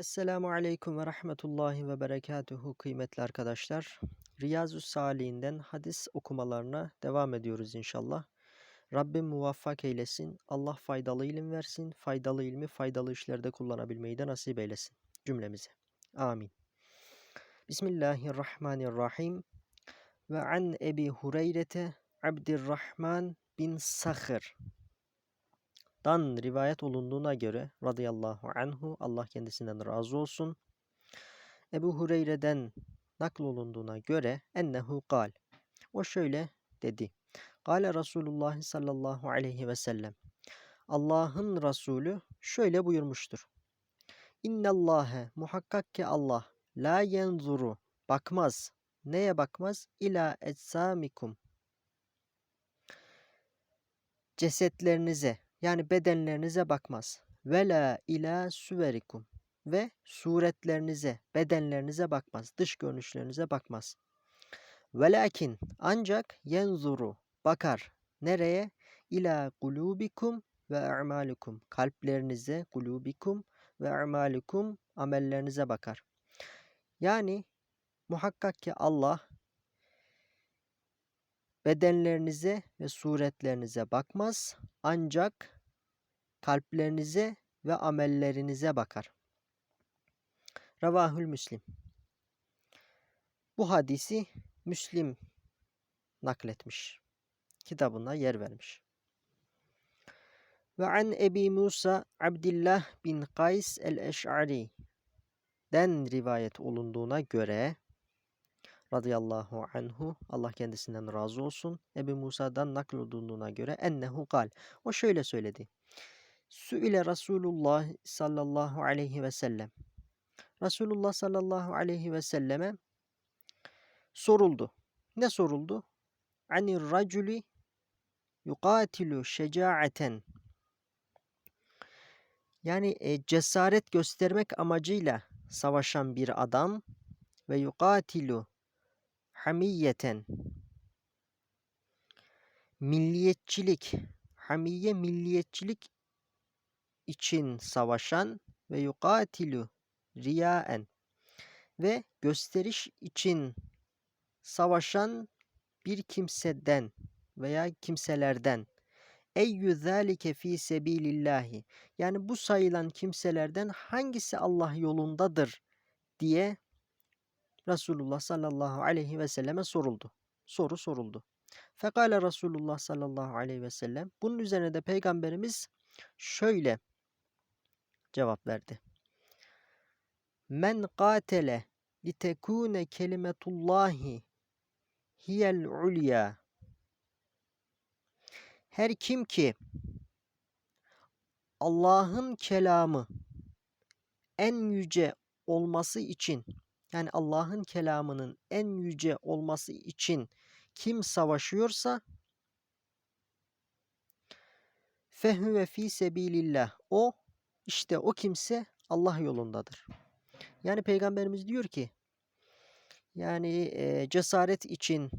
Esselamu Aleyküm ve Rahmetullahi ve Berekatuhu kıymetli arkadaşlar. Riyazu Salih'inden hadis okumalarına devam ediyoruz inşallah. Rabbim muvaffak eylesin. Allah faydalı ilim versin. Faydalı ilmi faydalı işlerde kullanabilmeyi de nasip eylesin cümlemize. Amin. Bismillahirrahmanirrahim. Ve an Ebi Hureyrete Abdirrahman bin Sakhır dan rivayet olunduğuna göre radıyallahu anhu Allah kendisinden razı olsun. Ebu Hureyre'den nakl olunduğuna göre ennehu kal. O şöyle dedi. Kale Resulullah sallallahu aleyhi ve sellem. Allah'ın Resulü şöyle buyurmuştur. İnnallâhe muhakkak ki Allah la yenzuru bakmaz. Neye bakmaz? İla etsamikum. Cesetlerinize yani bedenlerinize bakmaz. Vela ila süverikum ve suretlerinize, bedenlerinize bakmaz, dış görünüşlerinize bakmaz. Velakin ancak yenzuru bakar. Nereye? İla kulubikum ve a'malikum. Kalplerinize, kulubikum ve a'malikum amellerinize bakar. Yani muhakkak ki Allah bedenlerinize ve suretlerinize bakmaz ancak kalplerinize ve amellerinize bakar. Ravahül Müslim. Bu hadisi Müslim nakletmiş. Kitabına yer vermiş. Ve an Ebi Musa Abdullah bin Kays el-Eş'ari den rivayet olunduğuna göre radıyallahu anhu Allah kendisinden razı olsun. Ebu Musa'dan naklolunduğuna göre ennehu kal. O şöyle söyledi. Sü'ile Resulullah sallallahu aleyhi ve sellem. Resulullah sallallahu aleyhi ve selleme soruldu. Ne soruldu? Anir raculi yukatilu şecaaten. Yani e, cesaret göstermek amacıyla savaşan bir adam ve yukatilu hamiyeten. Milliyetçilik hamiye milliyetçilik için savaşan ve yukatilu riyaen ve gösteriş için savaşan bir kimseden veya kimselerden. Eyyü zâlike fî sebîlillâhi. Yani bu sayılan kimselerden hangisi Allah yolundadır diye Resulullah sallallahu aleyhi ve selleme soruldu. Soru soruldu. Fekale Resulullah sallallahu aleyhi ve sellem bunun üzerine de peygamberimiz şöyle cevap verdi. Men qatele litekune kelimetullahi hiyel ulya. Her kim ki Allah'ın kelamı en yüce olması için yani Allah'ın kelamının en yüce olması için kim savaşıyorsa fehüve fi sebilillah o işte o kimse Allah yolundadır. Yani peygamberimiz diyor ki yani e, cesaret için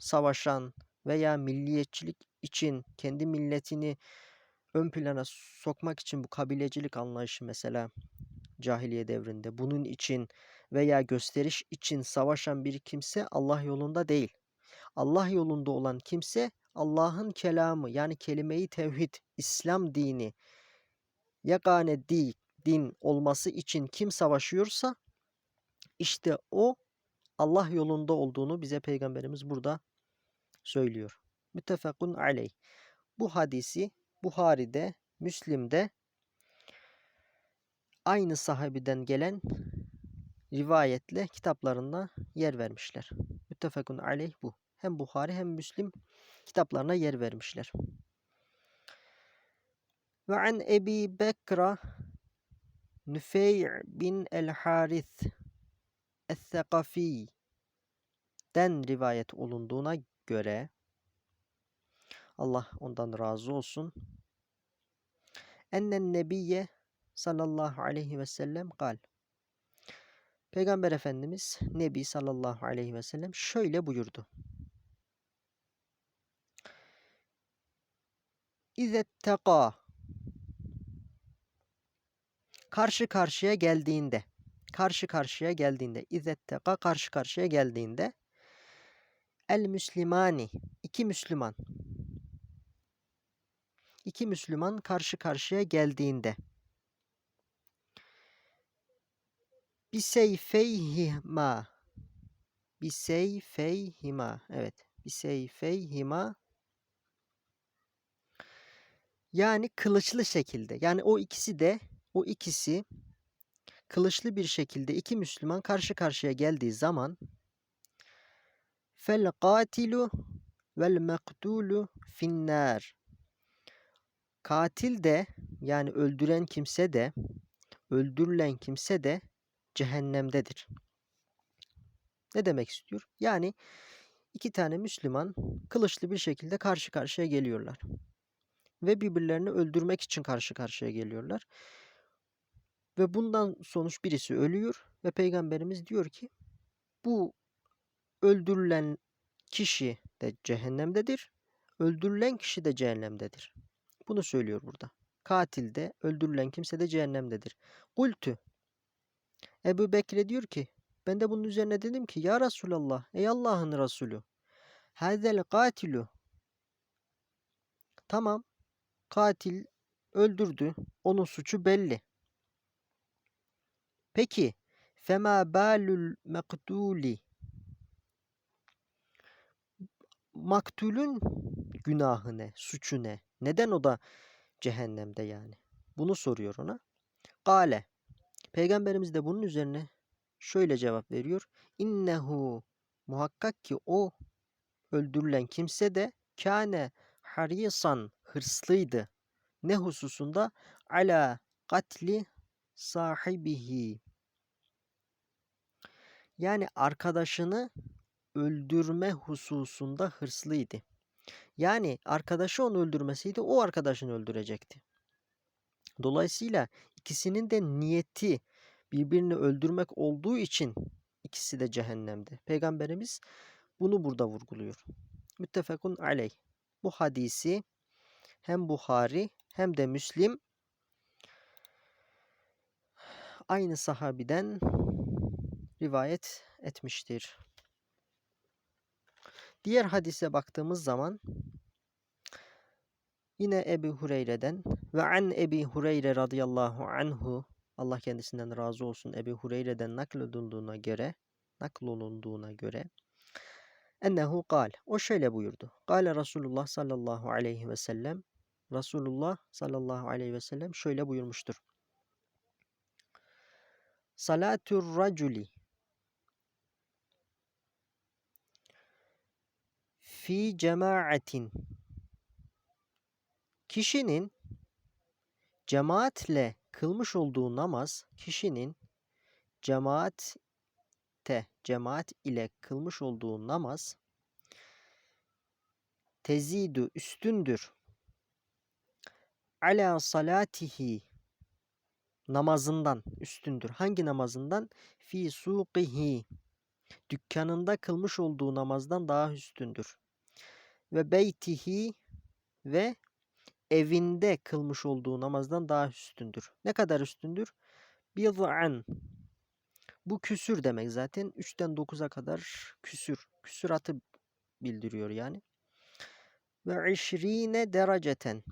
savaşan veya milliyetçilik için kendi milletini ön plana sokmak için bu kabilecilik anlayışı mesela cahiliye devrinde bunun için veya gösteriş için savaşan bir kimse Allah yolunda değil. Allah yolunda olan kimse Allah'ın kelamı yani kelimeyi tevhid, İslam dini yegane di, din olması için kim savaşıyorsa işte o Allah yolunda olduğunu bize peygamberimiz burada söylüyor. Müttefakun aleyh. Bu hadisi Buhari'de, Müslim'de aynı sahabeden gelen rivayetle kitaplarında yer vermişler. Müttefakun aleyh bu. Hem Buhari hem Müslim kitaplarına yer vermişler. Ve an Ebi Bekra Nüfey' bin el-Harith Es-Sekafi den rivayet olunduğuna göre Allah ondan razı olsun. Ennen nebiye sallallahu aleyhi ve sellem kal. Peygamber Efendimiz Nebi sallallahu aleyhi ve sellem şöyle buyurdu. İzetteka karşı karşıya geldiğinde karşı karşıya geldiğinde izetteka karşı karşıya geldiğinde el müslimani iki Müslüman. İki Müslüman karşı karşıya geldiğinde biseyfeyhima biseyfeyhima evet biseyfeyhima yani kılıçlı şekilde. Yani o ikisi de o ikisi kılıçlı bir şekilde iki Müslüman karşı karşıya geldiği zaman fel katilu vel mektulu finnar. Katil de yani öldüren kimse de öldürülen kimse de cehennemdedir. Ne demek istiyor? Yani iki tane Müslüman kılıçlı bir şekilde karşı karşıya geliyorlar. Ve birbirlerini öldürmek için karşı karşıya geliyorlar. Ve bundan sonuç birisi ölüyor ve peygamberimiz diyor ki bu öldürülen kişi de cehennemdedir. Öldürülen kişi de cehennemdedir. Bunu söylüyor burada. Katil de öldürülen kimse de cehennemdedir. Kultü. Ebu Bekir'e diyor ki ben de bunun üzerine dedim ki ya Resulallah ey Allah'ın Resulü hazel katilu tamam katil öldürdü onun suçu belli. Peki fema balul mektuli maktulün günahı ne? Suçu ne? Neden o da cehennemde yani? Bunu soruyor ona. Kale. Peygamberimiz de bunun üzerine şöyle cevap veriyor. İnnehu muhakkak ki o öldürülen kimse de kâne harisan hırslıydı. Ne hususunda? Ala katli sahibihi. Yani arkadaşını öldürme hususunda hırslıydı. Yani arkadaşı onu öldürmeseydi o arkadaşını öldürecekti. Dolayısıyla ikisinin de niyeti birbirini öldürmek olduğu için ikisi de cehennemde. Peygamberimiz bunu burada vurguluyor. Müttefekun aleyh. Bu hadisi hem Buhari hem de Müslim aynı sahabiden rivayet etmiştir. Diğer hadise baktığımız zaman yine Ebu Hureyre'den ve an Ebi Hureyre radıyallahu anhu Allah kendisinden razı olsun Ebu Hureyre'den naklolunduğuna göre naklolunduğuna göre ennehu kal o şöyle buyurdu. Kale Resulullah sallallahu aleyhi ve sellem Resulullah sallallahu aleyhi ve sellem şöyle buyurmuştur. Salatur raculi fi cemaatin kişinin cemaatle kılmış olduğu namaz kişinin cemaatte cemaat ile kılmış olduğu namaz tezidu üstündür ala salatihi namazından üstündür. Hangi namazından? Fi suqihi dükkanında kılmış olduğu namazdan daha üstündür. Ve beytihi ve evinde kılmış olduğu namazdan daha üstündür. Ne kadar üstündür? Bid'an. Bu küsür demek zaten. 3'ten 9'a kadar küsür. Küsuratı bildiriyor yani. Ve işrine dereceten.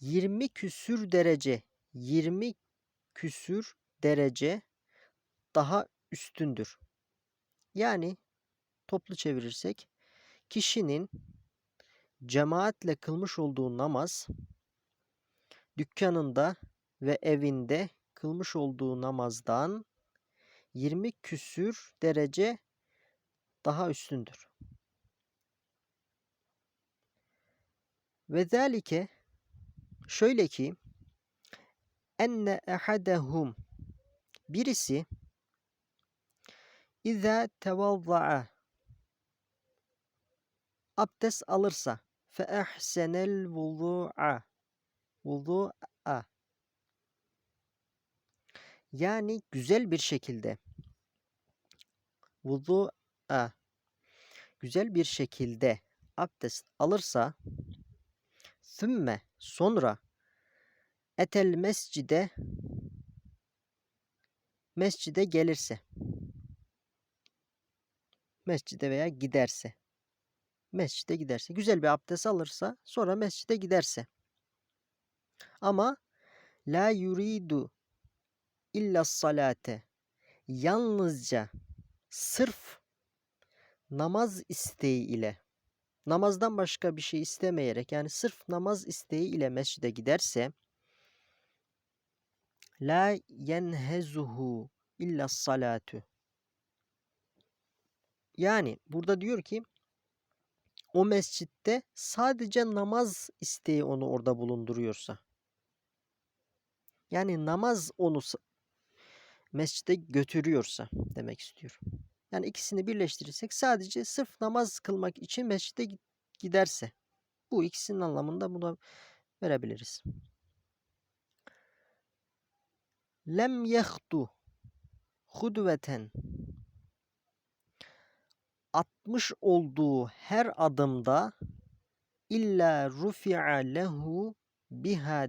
20 küsür derece. 20 küsür derece daha üstündür. Yani toplu çevirirsek kişinin cemaatle kılmış olduğu namaz dükkanında ve evinde kılmış olduğu namazdan 20 küsür derece daha üstündür. Ve zalike şöyle ki enne ehadehum birisi İza tevazza'a abdest alırsa fe ehsenel vudu'a vudu'a yani güzel bir şekilde vudu'a güzel bir şekilde abdest alırsa sümme sonra etel mescide mescide gelirse mescide veya giderse mescide giderse güzel bir abdest alırsa sonra mescide giderse ama la yuridu illa salate yalnızca sırf namaz isteği ile namazdan başka bir şey istemeyerek yani sırf namaz isteği ile mescide giderse la yenhezuhu illa salatu yani burada diyor ki o mescitte sadece namaz isteği onu orada bulunduruyorsa yani namaz onu mescide götürüyorsa demek istiyor. Yani ikisini birleştirirsek sadece sırf namaz kılmak için mescide giderse bu ikisinin anlamında buna verebiliriz. Lem yehdu hudveten atmış olduğu her adımda illa rufi'a lehu biha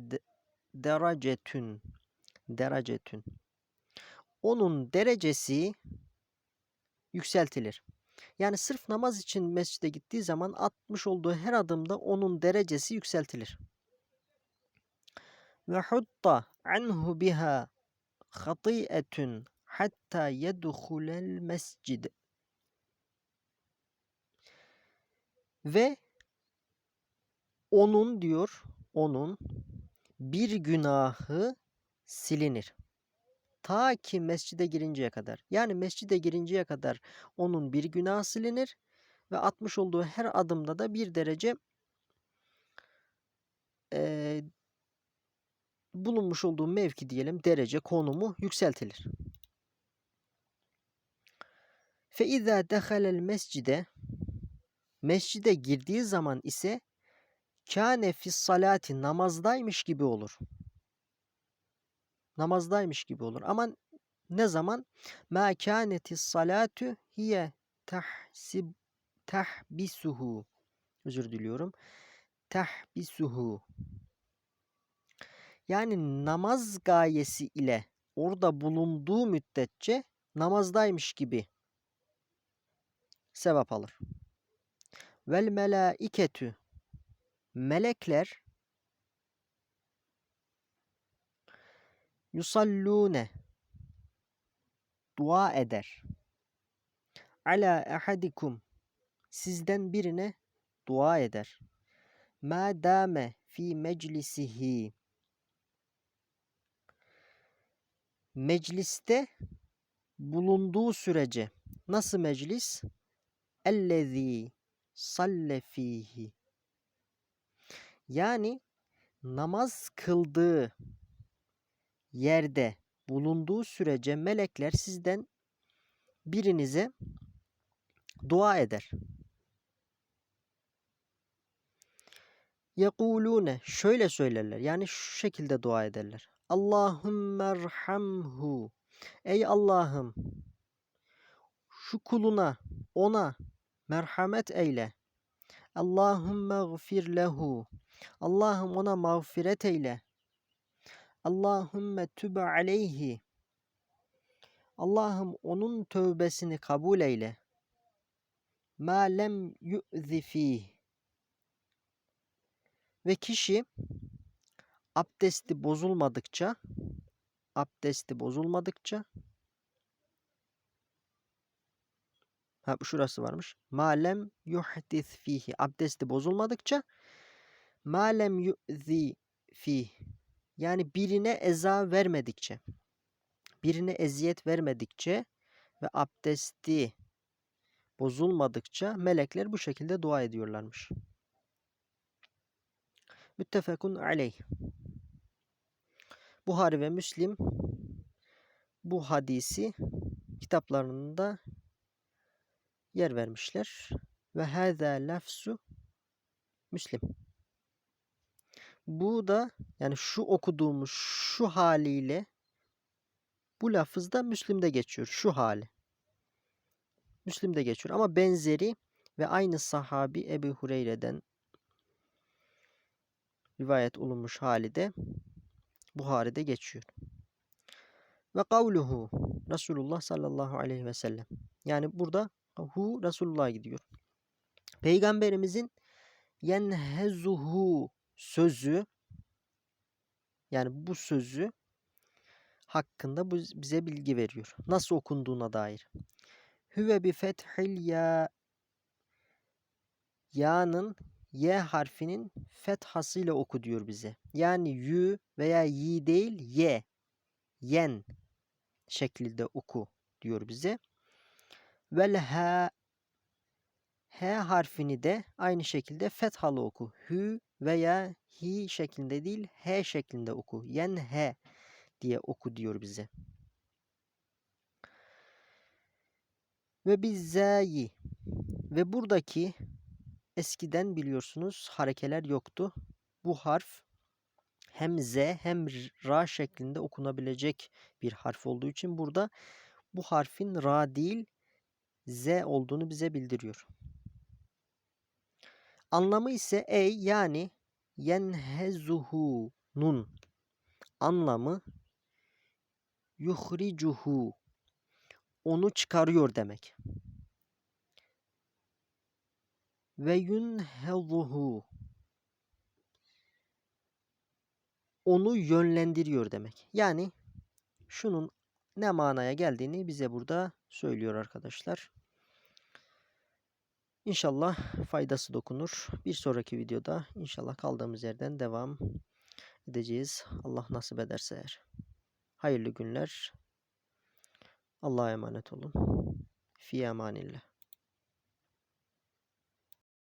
derecetün derecetün onun derecesi yükseltilir. Yani sırf namaz için mescide gittiği zaman atmış olduğu her adımda onun derecesi yükseltilir. Ve hutta anhu biha hatiyetun hatta yedhulel mescid. Ve onun diyor, onun bir günahı silinir. Ta ki mescide girinceye kadar. Yani mescide girinceye kadar onun bir günah silinir ve atmış olduğu her adımda da bir derece e, bulunmuş olduğu mevki diyelim derece konumu yükseltilir. Fe izâ dehalel mescide mescide girdiği zaman ise kâne fis salati namazdaymış gibi olur namazdaymış gibi olur. Ama ne zaman? Ma kânetis salatu hiye tahsib tahbisuhu. Özür diliyorum. Tahbisuhu. Yani namaz gayesi ile orada bulunduğu müddetçe namazdaymış gibi sevap alır. Vel melaiketü melekler yusallune dua eder. Ala ahadikum sizden birine dua eder. Ma dame fi meclisihi mecliste bulunduğu sürece nasıl meclis? Ellezî salle fihi yani namaz kıldığı yerde bulunduğu sürece melekler sizden birinize dua eder. Yekulune şöyle söylerler. Yani şu şekilde dua ederler. Allahümme erhamhu. Ey Allah'ım şu kuluna ona merhamet eyle. Allahümme gfir lehu. Allah'ım ona mağfiret eyle. Allahümme tübe aleyhi. Allah'ım onun tövbesini kabul eyle. Ma lem yu'zi. Ve kişi abdesti bozulmadıkça abdesti bozulmadıkça Ha şurası varmış. Malem yuhdis fihi. Abdesti bozulmadıkça malem yu'zi fih. Yani birine eza vermedikçe, birine eziyet vermedikçe ve abdesti bozulmadıkça melekler bu şekilde dua ediyorlarmış. Müttefekun aleyh. Buhari ve Müslim bu hadisi kitaplarında yer vermişler. Ve hâzâ lafzu Müslim. Bu da yani şu okuduğumuz şu haliyle bu lafızda Müslim'de geçiyor. Şu hali. Müslim'de geçiyor ama benzeri ve aynı sahabi Ebu Hureyre'den rivayet olunmuş hali de Buhari'de geçiyor. Ve kavluhu Resulullah sallallahu aleyhi ve sellem. Yani burada hu Resulullah'a gidiyor. Peygamberimizin yenhezuhu sözü yani bu sözü hakkında bize bilgi veriyor. Nasıl okunduğuna dair. Hüve bi fethil ya ya'nın y harfinin fethasıyla oku diyor bize. Yani yü veya yi değil ye yen şeklinde oku diyor bize. Vel ha H harfini de aynı şekilde fethalı oku. Hü veya hi şeklinde değil, H şeklinde oku. Yen H diye oku diyor bize. Ve bizzayi ve buradaki eskiden biliyorsunuz harekeler yoktu. Bu harf hem Z hem Ra şeklinde okunabilecek bir harf olduğu için burada bu harfin Ra değil Z olduğunu bize bildiriyor. Anlamı ise ey yani yenhezuhu'nun anlamı yuhricuhu onu çıkarıyor demek. Ve yunhezuhu onu yönlendiriyor demek. Yani şunun ne manaya geldiğini bize burada söylüyor arkadaşlar. İnşallah faydası dokunur. Bir sonraki videoda inşallah kaldığımız yerden devam edeceğiz. Allah nasip ederse eğer. Hayırlı günler. Allah'a emanet olun. Fi emanillah.